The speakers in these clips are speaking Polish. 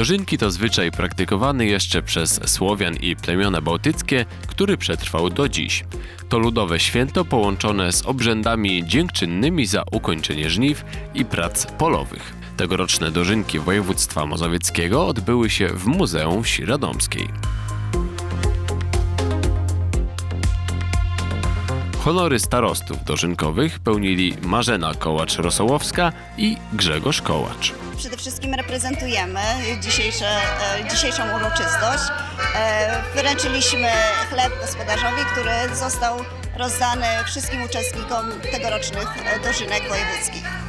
Dożynki to zwyczaj praktykowany jeszcze przez Słowian i plemiona bałtyckie, który przetrwał do dziś. To ludowe święto połączone z obrzędami dziękczynnymi za ukończenie żniw i prac polowych. Tegoroczne dożynki województwa mazowieckiego odbyły się w Muzeum Wsi Radomskiej. Honory starostów dożynkowych pełnili Marzena Kołacz-Rosołowska i Grzegorz Kołacz. Przede wszystkim reprezentujemy e, dzisiejszą uroczystość. E, Wręczyliśmy chleb gospodarzowi, który został rozdany wszystkim uczestnikom tegorocznych e, dożynek wojewódzkich.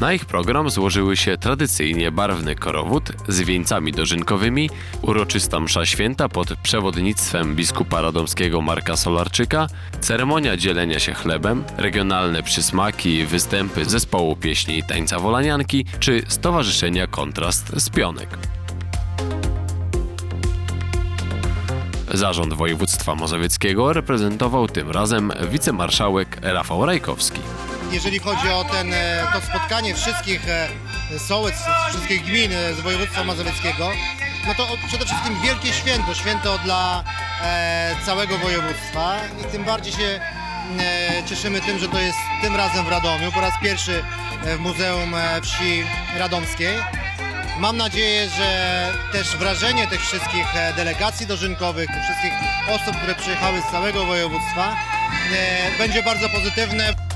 Na ich program złożyły się tradycyjnie barwny korowód z wieńcami dożynkowymi, uroczysta msza święta pod przewodnictwem biskupa radomskiego Marka Solarczyka, ceremonia dzielenia się chlebem, regionalne przysmaki, występy zespołu pieśni i tańca wolanianki czy stowarzyszenia Kontrast z Pionek. Zarząd województwa mazowieckiego reprezentował tym razem wicemarszałek Rafał Rajkowski. Jeżeli chodzi o ten, e, to spotkanie wszystkich e, sołectw, wszystkich gmin e, z województwa mazowieckiego, no to przede wszystkim wielkie święto, święto dla całego województwa i tym bardziej się cieszymy tym, że to jest tym razem w Radomiu, po raz pierwszy w Muzeum Wsi Radomskiej. Mam nadzieję, że też wrażenie tych wszystkich delegacji dożynkowych, tych wszystkich osób, które przyjechały z całego województwa będzie bardzo pozytywne.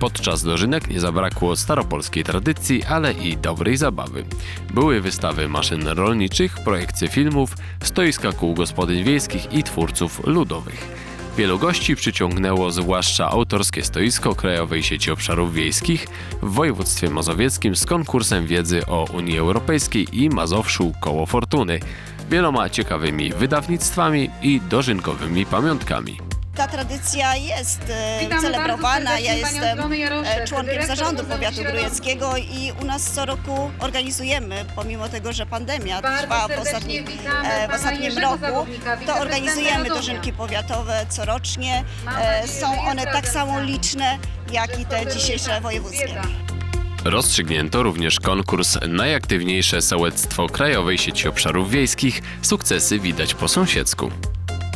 Podczas dożynek nie zabrakło staropolskiej tradycji, ale i dobrej zabawy. Były wystawy maszyn rolniczych, projekcje filmów, stoiska kół gospodyń wiejskich i twórców ludowych. Wielu gości przyciągnęło zwłaszcza autorskie stoisko Krajowej Sieci Obszarów Wiejskich w województwie mazowieckim z konkursem wiedzy o Unii Europejskiej i Mazowszu Koło Fortuny, wieloma ciekawymi wydawnictwami i dożynkowymi pamiątkami. Ta tradycja jest e, Witamy celebrowana. Ja jestem e, członkiem zarządu powiatu grujeckiego i u nas co roku organizujemy, pomimo tego, że pandemia Bardzo trwa w, ostatnim, e, w ostatnim roku, to organizujemy dożynki powiatowe corocznie. Nadzieję, Są one tak samo liczne, jak i te dzisiejsze wojewódzkie. Rozstrzygnięto również konkurs Najaktywniejsze sołectwo Krajowej Sieci Obszarów Wiejskich. Sukcesy widać po sąsiedzku.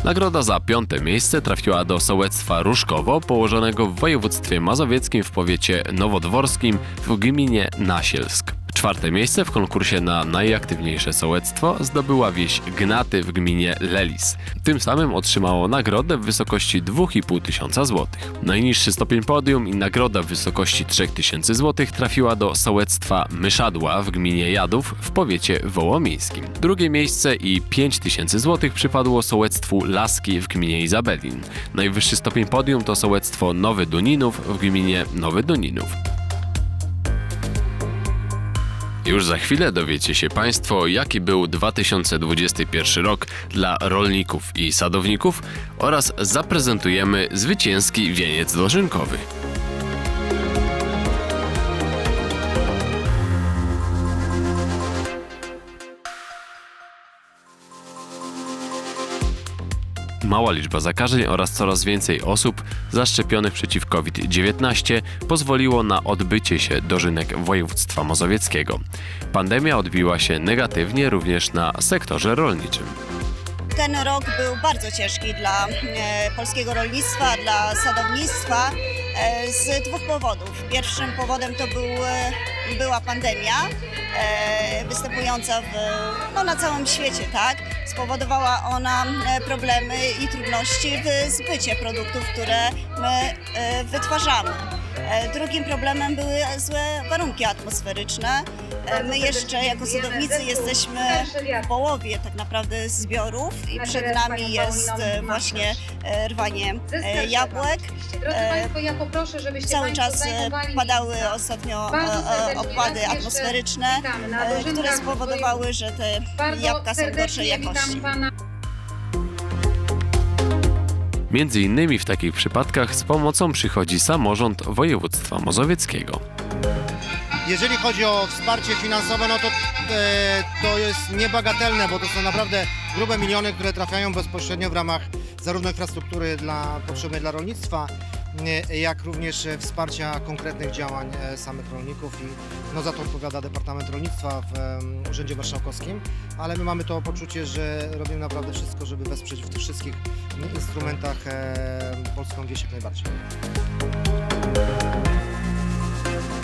Nagroda za piąte miejsce trafiła do sołectwa Ruszkowo, położonego w województwie mazowieckim w powiecie nowodworskim w gminie Nasielsk. Czwarte miejsce w konkursie na najaktywniejsze sołectwo zdobyła wieś Gnaty w gminie Lelis. Tym samym otrzymało nagrodę w wysokości 2,5 tysiąca złotych. Najniższy stopień podium i nagroda w wysokości 3000 złotych trafiła do sołectwa Myszadła w gminie Jadów w powiecie wołomińskim. Drugie miejsce i 5000 złotych przypadło sołectwu Laski w gminie Izabelin. Najwyższy stopień podium to sołectwo Nowy Duninów w gminie Nowy Duninów. Już za chwilę dowiecie się Państwo, jaki był 2021 rok dla rolników i sadowników oraz zaprezentujemy zwycięski wieniec dożynkowy. Mała liczba zakażeń oraz coraz więcej osób zaszczepionych przeciw COVID-19 pozwoliło na odbycie się dożynek województwa mazowieckiego. Pandemia odbiła się negatywnie również na sektorze rolniczym. Ten rok był bardzo ciężki dla e, polskiego rolnictwa, dla sadownictwa e, z dwóch powodów. Pierwszym powodem to był, e, była pandemia e, występująca w, no, na całym świecie, tak? Spowodowała ona e, problemy i trudności w zbycie produktów, które my e, wytwarzamy. E, Drugim problemem były złe warunki atmosferyczne. E, My jeszcze jako sadownicy jesteśmy w połowie tak naprawdę zbiorów i przed nami jest e, właśnie rwanie jabłek. Drodzy Państwo, ja poproszę, żebyście Cały czas padały ostatnio opady atmosferyczne, które spowodowały, że te jabłka są gorszej jakości. Między innymi w takich przypadkach z pomocą przychodzi samorząd województwa mazowieckiego. Jeżeli chodzi o wsparcie finansowe, no to e, to jest niebagatelne, bo to są naprawdę grube miliony, które trafiają bezpośrednio w ramach zarówno infrastruktury dla, potrzebnej dla rolnictwa, jak również e, wsparcia konkretnych działań e, samych rolników i no, za to odpowiada Departament Rolnictwa w Urzędzie Marszałkowskim, ale my mamy to poczucie, że robimy naprawdę wszystko, żeby wesprzeć w tych wszystkich instrumentach e, polską wieś jak najbardziej.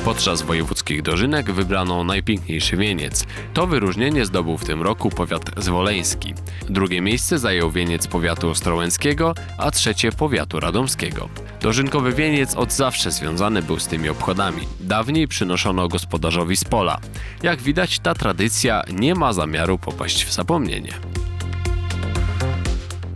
Podczas wojewódzkich dożynek wybrano najpiękniejszy wieniec. To wyróżnienie zdobył w tym roku powiat zwoleński. Drugie miejsce zajął wieniec powiatu ostrołęckiego, a trzecie powiatu radomskiego. Dożynkowy wieniec od zawsze związany był z tymi obchodami. Dawniej przynoszono gospodarzowi z pola. Jak widać, ta tradycja nie ma zamiaru popaść w zapomnienie.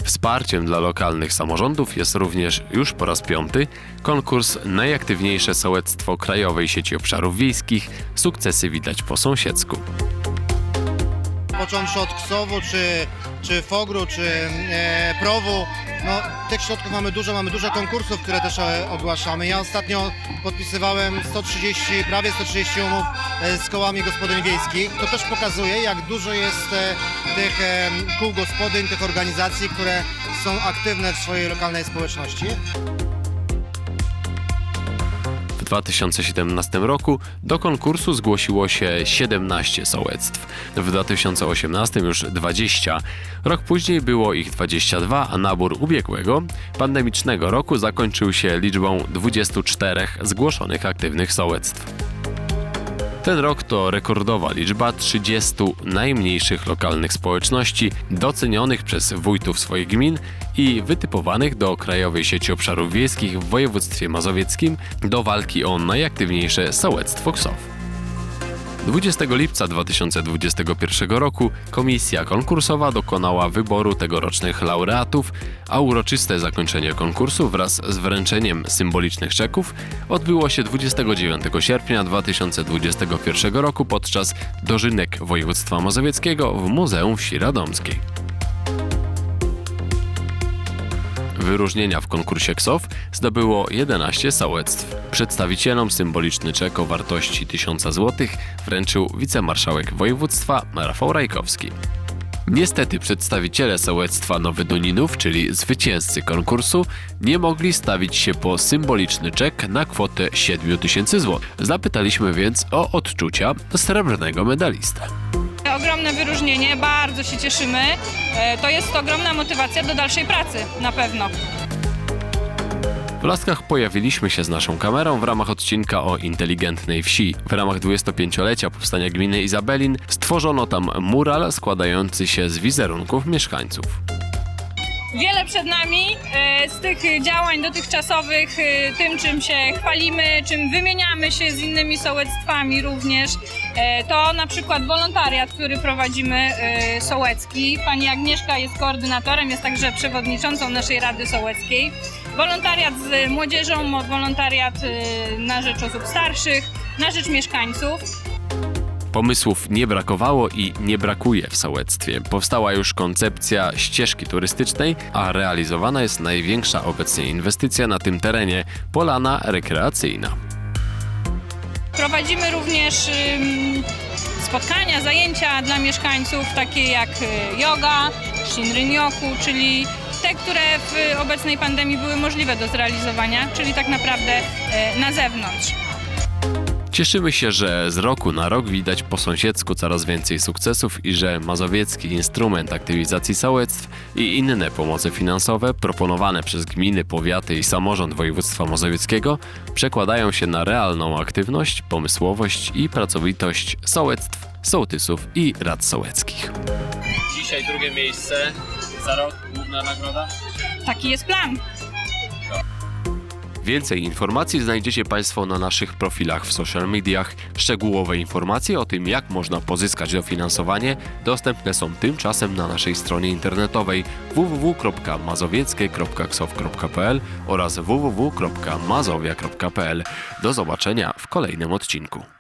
Wsparciem dla lokalnych samorządów jest również już po raz piąty konkurs Najaktywniejsze sołectwo Krajowej Sieci Obszarów Wiejskich. Sukcesy widać po sąsiedzku. Począwszy od Ksowu, czy, czy Fogru, czy e, Prowu. No, tych środków mamy dużo, mamy dużo konkursów, które też e, ogłaszamy. Ja ostatnio podpisywałem 130, prawie 130 umów e, z kołami gospodyń wiejskich. To też pokazuje, jak dużo jest e, tych kół gospodyń, tych organizacji, które są aktywne w swojej lokalnej społeczności. W 2017 roku do konkursu zgłosiło się 17 sołectw, w 2018 już 20. Rok później było ich 22, a nabór ubiegłego, pandemicznego roku zakończył się liczbą 24 zgłoszonych aktywnych sołectw. Ten rok to rekordowa liczba 30 najmniejszych lokalnych społeczności docenionych przez wójtów swoich gmin i wytypowanych do Krajowej Sieci Obszarów Wiejskich w województwie mazowieckim do walki o najaktywniejsze sołectwo KSOW. 20 lipca 2021 roku komisja konkursowa dokonała wyboru tegorocznych laureatów, a uroczyste zakończenie konkursu wraz z wręczeniem symbolicznych czeków odbyło się 29 sierpnia 2021 roku podczas dożynek województwa mazowieckiego w Muzeum Wsi Radomskiej. Wyróżnienia w konkursie KSOW zdobyło 11 sołectw. Przedstawicielom symboliczny czek o wartości 1000 zł wręczył wicemarszałek województwa Rafał Rajkowski. Niestety przedstawiciele sołectwa Nowy Duninów, czyli zwycięzcy konkursu, nie mogli stawić się po symboliczny czek na kwotę 7000 zł. Zapytaliśmy więc o odczucia srebrnego medalistę. Ogromne wyróżnienie, bardzo się cieszymy. E, To jest ogromna motywacja do dalszej pracy, na pewno. W Laskach pojawiliśmy się z naszą kamerą w ramach odcinka o inteligentnej wsi. W ramach 25-lecia powstania gminy Izabelin stworzono tam mural składający się z wizerunków mieszkańców. Wiele przed nami e, z tych działań dotychczasowych, e, tym czym się chwalimy, czym wymieniamy się z innymi sołectwami również. E, To na przykład wolontariat, który prowadzimy sołecki. Pani Agnieszka jest koordynatorem, jest także przewodniczącą naszej Rady Sołeckiej. Wolontariat z młodzieżą, wolontariat na rzecz osób starszych, na rzecz mieszkańców. Pomysłów nie brakowało i nie brakuje w sołectwie. Powstała już koncepcja ścieżki turystycznej, a realizowana jest największa obecnie inwestycja na tym terenie polana rekreacyjna. Prowadzimy również spotkania, zajęcia dla mieszkańców, takie jak y, yoga, shinrin-yoku, czyli te, które w obecnej pandemii były możliwe do zrealizowania, czyli tak naprawdę y, na zewnątrz. Cieszymy się, że z roku na rok widać po sąsiedzku coraz więcej sukcesów i że mazowiecki instrument aktywizacji sołectw i inne pomoce finansowe proponowane przez gminy, powiaty i samorząd województwa mazowieckiego przekładają się na realną aktywność, pomysłowość i pracowitość sołectw, sołtysów i rad sołeckich. Dzisiaj drugie miejsce, za rok główna nagroda. Taki jest plan. Więcej informacji znajdziecie Państwo na naszych profilach w social mediach. Szczegółowe informacje o tym, jak można pozyskać dofinansowanie, dostępne są tymczasem na naszej stronie internetowej www.mazowieckie.ksow.pl oraz www.mazowia.pl. Do zobaczenia w kolejnym odcinku.